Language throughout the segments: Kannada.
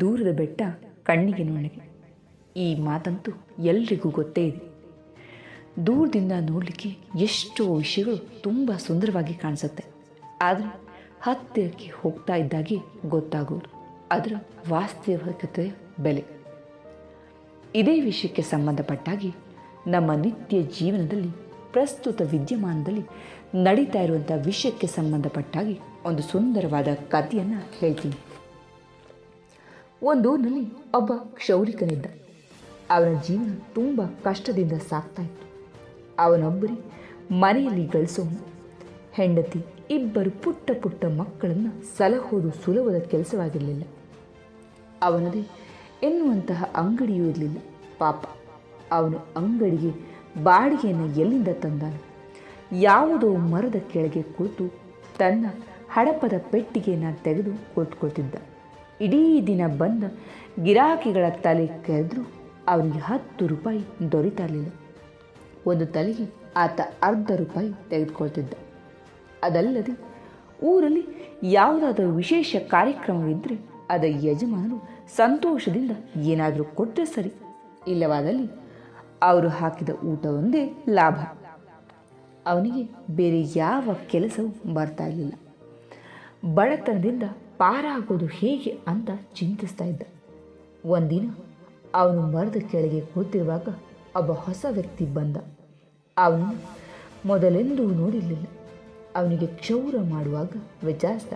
ದೂರದ ಬೆಟ್ಟ ಕಣ್ಣಿಗೆ ನುಣ್ಣಗೆ ಈ ಮಾತಂತೂ ಎಲ್ರಿಗೂ ಗೊತ್ತೇ ಇದೆ. ದೂರದಿಂದ ನೋಡಲಿಕ್ಕೆ ಎಷ್ಟೋ ವಿಷಯಗಳು ತುಂಬ ಸುಂದರವಾಗಿ ಕಾಣಿಸುತ್ತೆ. ಆದರೆ ಹತ್ತಿರಕ್ಕೆ ಹೋಗ್ತಾ ಇದ್ದಾಗೆ ಗೊತ್ತಾಗೋದು ಅದರ ವಾಸ್ತವಿಕತೆಯ ಬೆಲೆ. ಇದೇ ವಿಷಯಕ್ಕೆ ಸಂಬಂಧಪಟ್ಟಾಗಿ ನಮ್ಮ ನಿತ್ಯ ಜೀವನದಲ್ಲಿ ಪ್ರಸ್ತುತ ವಿದ್ಯಮಾನದಲ್ಲಿ ನಡೀತಾ ಇರುವಂಥ ವಿಷಯಕ್ಕೆ ಸಂಬಂಧಪಟ್ಟಾಗಿ ಒಂದು ಸುಂದರವಾದ ಕಥೆಯನ್ನು ಹೇಳ್ತೀನಿ. ಒಂದೂರಿನಲ್ಲಿ ಒಬ್ಬ ಕ್ಷೌರಿಕನಿದ್ದ. ಅವನ ಜೀವನ ತುಂಬ ಕಷ್ಟದಿಂದ ಸಾಗ್ತಾ ಇತ್ತು. ಅವನೊಬ್ಬರೇ ಮನೆಯಲ್ಲಿ ಗಳಿಸೋನು. ಹೆಂಡತಿ, ಇಬ್ಬರು ಪುಟ್ಟ ಪುಟ್ಟ ಮಕ್ಕಳನ್ನು ಸಲಹೋದು ಸುಲಭದ ಕೆಲಸವಾಗಿರಲಿಲ್ಲ. ಅವನದೇ ಎನ್ನುವಂತಹ ಅಂಗಡಿಯೂ ಇರಲಿಲ್ಲ. ಪಾಪ, ಅವನು ಅಂಗಡಿಗೆ ಬಾಡಿಗೆಯನ್ನು ಎಲ್ಲಿಂದ ತಂದನು, ಯಾವುದೋ ಮರದ ಕೆಳಗೆ ಕುಳಿತು ತನ್ನ ಹಡಪದ ಪೆಟ್ಟಿಗೆಯನ್ನು ತೆಗೆದು ಕುಳಿತುಕೊಳ್ತಿದ್ದ. ಇಡೀ ದಿನ ಬಂದ ಗಿರಾಕಿಗಳ ತಲೆ ಕೆರೆದ್ರು ಅವನಿಗೆ ಹತ್ತು ರೂಪಾಯಿ ದೊರೀತಾ ಒಂದು ತಲೆಗೆ ಆತ ಅರ್ಧ ರೂಪಾಯಿ ತೆಗೆದುಕೊಳ್ತಿದ್ದ. ಅದಲ್ಲದೆ ಊರಲ್ಲಿ ಯಾವುದಾದರೂ ವಿಶೇಷ ಕಾರ್ಯಕ್ರಮವಿದ್ದರೆ ಅದರ ಯಜಮಾನರು ಸಂತೋಷದಿಂದ ಏನಾದರೂ ಕೊಟ್ಟರೆ ಸರಿ. ಇಲ್ಲವಾದಲ್ಲಿ ಅವರು ಹಾಕಿದ ಊಟ ಒಂದೇ ಲಾಭ. ಅವನಿಗೆ ಬೇರೆ ಯಾವ ಕೆಲಸವೂ ಬರ್ತಾ ಇರಲಿಲ್ಲ. ಬಡತನದಿಂದ ಪಾರಾಗೋದು ಹೇಗೆ ಅಂತ ಚಿಂತಿಸ್ತಾ ಇದ್ದ. ಒಂದಿನ ಅವನು ಮರದ ಕೆಳಗೆ ಕೂತಿರುವಾಗ ಒಬ್ಬ ಹೊಸ ವ್ಯಕ್ತಿ ಬಂದ. ಅವನು, ಮೊದಲೆಂದೂ ನೋಡಿರಲಿಲ್ಲ. ಅವನಿಗೆ ಕ್ಷೌರ ಮಾಡುವಾಗ ವಿಚಾರಿಸ್ದ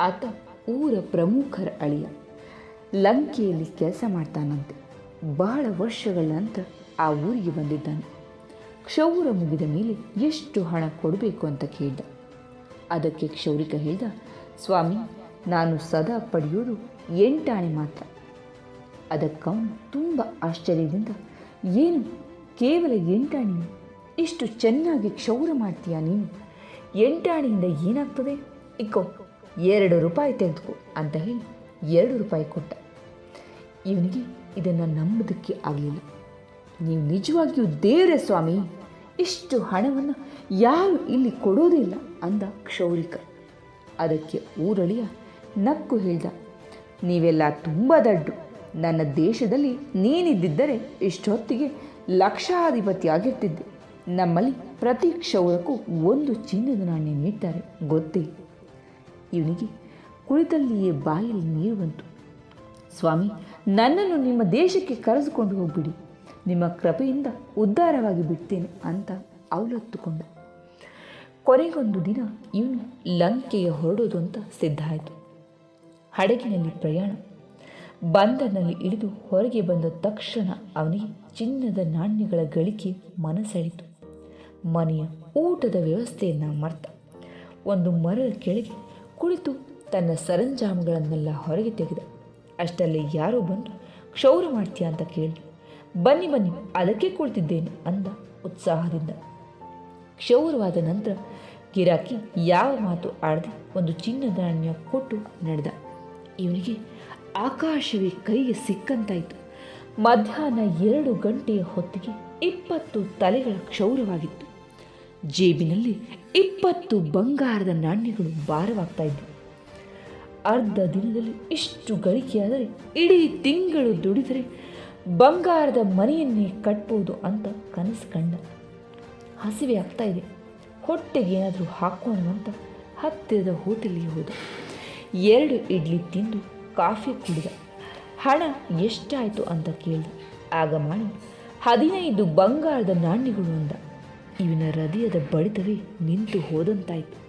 ಆತ ಊರ ಪ್ರಮುಖರ ಅಳಿಯ. ಲಂಕೆಯಲ್ಲಿ ಕೆಲಸ ಮಾಡ್ತಾನಂತೆ. ಬಹಳ ವರ್ಷಗಳ ನಂತರ ಆ ಊರಿಗೆ ಬಂದಿದ್ದಾನೆ. ಕ್ಷೌರ ಮುಗಿದ ಮೇಲೆ ಎಷ್ಟು ಹಣ ಕೊಡಬೇಕು ಅಂತ ಕೇಳಿದ. ಅದಕ್ಕೆ ಕ್ಷೌರಿಕ ಹೇಳ್ದ ಸ್ವಾಮಿ, ನಾನು ಸದಾ ಪಡೆಯೋದು ಎಂಟಾಣೆ ಮಾತ್ರ. ಅದಕ್ಕವನು ತುಂಬ ಆಶ್ಚರ್ಯದಿಂದ, ಏನು, ಕೇವಲ ಎಂಟಾಣಿ ಇಷ್ಟು ಚೆನ್ನಾಗಿ ಕ್ಷೌರ ಮಾಡ್ತೀಯ ನೀನು? ಎಂಟಾಣಿಯಿಂದ ಏನಾಗ್ತದೆ? ಇಕ್ಕೋ ಎರಡು ರೂಪಾಯಿ ತೆಗೆದುಕೋ ಅಂತ ಹೇಳಿ ಎರಡು ರೂಪಾಯಿ ಕೊಟ್ಟ. ಇವನಿಗೆ ಇದನ್ನು ನಂಬೋದಕ್ಕೆ ಆಗಲಿಲ್ಲ. ನೀವು ನಿಜವಾಗಿಯೂ ದೇವರೇ ಸ್ವಾಮಿ, ಇಷ್ಟು ಹಣವನ್ನು ಯಾರು ಇಲ್ಲಿ ಕೊಡೋದಿಲ್ಲ ಅಂದ ಕ್ಷೌರಿಕ. ಅದಕ್ಕೆ ಊರಳಿಯ ನಕ್ಕು ಹೇಳ್ದ, ನೀವೆಲ್ಲ ತುಂಬ ದಡ್ಡು. ನನ್ನ ದೇಶದಲ್ಲಿ ನೀನಿದ್ದಿದ್ದರೆ ಇಷ್ಟೊತ್ತಿಗೆ ಲಕ್ಷಾಧಿಪತಿಯಾಗಿರ್ತಿದ್ದೆ. ನಮ್ಮಲ್ಲಿ ಪ್ರತಿ ಕ್ಷೌರಕ್ಕೂ ಒಂದು ಚಿನ್ನದ ನಾಣ್ಯ ನೀಡ್ತಾರೆ, ಗೊತ್ತೇ? ಇವನಿಗೆ ಕುಳಿತಲ್ಲಿಯೇ ಬಾಯಲ್ಲಿ ನೀರು ಬಂತು. ಸ್ವಾಮಿ, ನನ್ನನ್ನು ನಿಮ್ಮ ದೇಶಕ್ಕೆ ಕರೆದುಕೊಂಡು ಹೋಗ್ಬಿಡಿ. ನಿಮ್ಮ ಕೃಪೆಯಿಂದ ಉದ್ಧಾರವಾಗಿ ಬಿಡ್ತೇನೆ ಅಂತ ಅವಲತ್ತುಕೊಂಡ. ಕೊನೆಗೊಂದು ದಿನ ಇವನು ಲಂಕೆಗೆ ಹೊರಡೋದು ಅಂತ ಸಿದ್ಧ ಆಯಿತು. ಹಡಗಿನಲ್ಲಿ ಪ್ರಯಾಣ. ಬಂದರ್ನಲ್ಲಿ ಇಳಿದು ಹೊರಗೆ ಬಂದ ತಕ್ಷಣ ಅವನಿಗೆ ಚಿನ್ನದ ನಾಣ್ಯಗಳ ಗಳಿಕೆ ಮನಸೆಳಿತು. ಮನೆಯ ಊಟದ ವ್ಯವಸ್ಥೆಯನ್ನು ಮರ್ತ. ಒಂದು ಮರದ ಕೆಳಗೆ ಕುಳಿತು ತನ್ನ ಸರಂಜಾಮುಗಳನ್ನೆಲ್ಲ ಹೊರಗೆ ತೆಗೆದ. ಅಷ್ಟರಲ್ಲಿ ಯಾರೋ ಬಂದು, ಕ್ಷೌರ ಮಾಡ್ತೀಯಾ? ಅಂತ ಕೇಳಿ. ಬನ್ನಿ ಬನ್ನಿ, ಅದಕ್ಕೆ ಕುಳಿತಿದ್ದೇನೆ ಅಂದ ಉತ್ಸಾಹದಿಂದ. ಕ್ಷೌರವಾದ ನಂತರ ಗಿರಾಕಿ ಯಾವ ಮಾತು ಆಡದೆ ಒಂದು ಚಿನ್ನದ ನಾಣ್ಯ ಕೊಟ್ಟು ನಡೆದ. ಇವನಿಗೆ ಆಕಾಶವೇ ಕೈಗೆ ಸಿಕ್ಕಂತಾಯಿತು. ಮಧ್ಯಾಹ್ನ ಎರಡು ಗಂಟೆಯ ಹೊತ್ತಿಗೆ ಇಪ್ಪತ್ತು ತಲೆಗಳ ಕ್ಷೌರವಾಗಿತ್ತು. ಜೇಬಿನಲ್ಲಿ ಇಪ್ಪತ್ತು ಬಂಗಾರದ ನಾಣ್ಯಗಳು ಭಾರವಾಗ್ತಾ ಇದ್ದವು ಅರ್ಧ ದಿನದಲ್ಲಿ ಇಷ್ಟು ಗಳಿಕೆಯಾದರೆ ಇಡೀ ತಿಂಗಳು ದುಡಿದರೆ ಬಂಗಾರದ ಮನೆಯನ್ನೇ ಕಟ್ಬೋದು ಅಂತ ಕನಸು ಕಂಡ ಹಸಿವೆ ಆಗ್ತಾ ಇದೆ. ಹೊಟ್ಟೆಗೆ ಏನಾದರೂ ಹಾಕೋಣ ಅಂತ ಹತ್ತಿರದ ಹೋಟೆಲಿಗೆ ಹೋದ. ಎರಡು ಇಡ್ಲಿ ತಿಂದು ಕಾಫಿ ಕುಡಿದ. ಹಣ ಎಷ್ಟಾಯಿತು ಅಂತ ಕೇಳಿದ. ಆಗ ಮಾಡಿ, ಹದಿನೈದು ಬಂಗಾರದ ನಾಣ್ಯಗಳು ಅಂದ. ಇವನ ಹೃದಯದ ಬಡಿತವೇ ನಿಂತು ಹೋದಂತಾಯಿತು.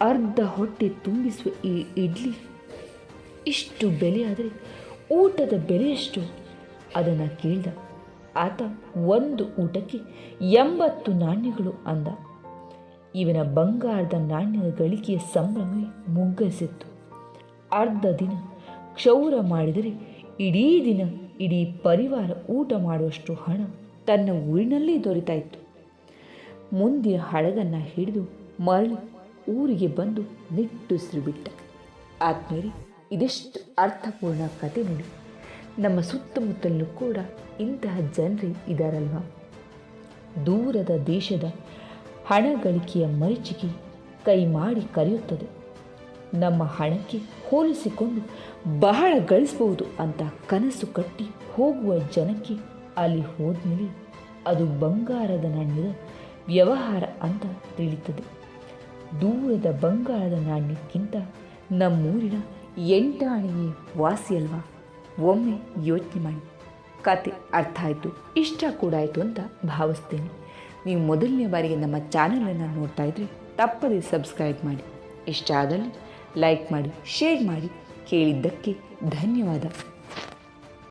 ಅರ್ಧ ಹೊಟ್ಟೆ ತುಂಬಿಸುವ ಈ ಇಡ್ಲಿ ಇಷ್ಟು ಬೆಲೆಯಾದರೆ ಊಟದ ಬೆಲೆಯಷ್ಟು? ಅದನ್ನು ಕೇಳ್ದ. ಆತ ಒಂದು ಊಟಕ್ಕೆ ಎಂಬತ್ತು ನಾಣ್ಯಗಳು ಅಂದ. ಇವನ ಬಂಗಾರದ ನಾಣ್ಯದ ಗಳಿಕೆಯ ಸಂಭ್ರಮ ಮುಗ್ಗಸಿತ್ತು. ಅರ್ಧ ದಿನ ಕ್ಷೌರ ಮಾಡಿದರೆ ಇಡೀ ದಿನ ಇಡೀ ಪರಿವಾರ ಊಟ ಮಾಡುವಷ್ಟು ಹಣ ತನ್ನ ಊರಿನಲ್ಲೇ ದೊರೀತಾ ಇತ್ತು ಮುಂದಿನ ಹಡಗನ್ನು ಹಿಡಿದು ಮರಳಿ ಊರಿಗೆ ಬಂದು ನಿಟ್ಟುಸಿರು ಬಿಟ್ಟ. ಆದ್ಮೇಲೆ ಇದಿಷ್ಟು ಅರ್ಥಪೂರ್ಣ ಕತೆ ನೋಡಿ. ನಮ್ಮ ಸುತ್ತಮುತ್ತಲೂ ಕೂಡ ಇಂತಹ ಜನರೇ ಇದ್ದಾರಲ್ವಾ ದೂರದ ದೇಶದ ಹಣ ಗಳಿಕೆಯ ಮರೀಚಿಕೆ ಕೈ ಮಾಡಿ ಕರೆಯುತ್ತದೆ. ನಮ್ಮ ಹಣಕ್ಕೆ ಹೋಲಿಸಿಕೊಂಡು ಬಹಳ ಗಳಿಸ್ಬೋದು ಅಂತ ಕನಸು ಕಟ್ಟಿ ಹೋಗುವ ಜನಕ್ಕೆ ಅಲ್ಲಿ ಹೋದ್ಮೇಲೆ ಅದು ಬಂಗಾರದ ನಾಣ್ಯದ ವ್ಯವಹಾರ ಅಂತ ತಿಳಿತದೆ ದೂರದ ಬಂಗಾರದ ನಾಣ್ಯಕ್ಕಿಂತ ನಮ್ಮೂರಿನ ಎಂಟಾಣಿಯೇ ವಾಸಿ ಅಲ್ವಾ? ಒಮ್ಮೆ ಯೋಚನೆ ಮಾಡಿ. ಕತೆ ಅರ್ಥ ಆಯಿತು. ಇಷ್ಟ ಕೂಡ ಆಯಿತು ಅಂತ ಭಾವಿಸ್ತೀನಿ. ನೀವು ಮೊದಲನೇ ಬಾರಿಗೆ ನಮ್ಮ ಚಾನಲನ್ನು ನೋಡ್ತಾ ಇದ್ದರೆ ತಪ್ಪದೆ ಸಬ್ಸ್ಕ್ರೈಬ್ ಮಾಡಿ. ಇಷ್ಟ ಆದಲ್ಲಿ ಲೈಕ್ ಮಾಡಿ, ಶೇರ್ ಮಾಡಿ. ಕೇಳಿದ್ದಕ್ಕೆ ಧನ್ಯವಾದ.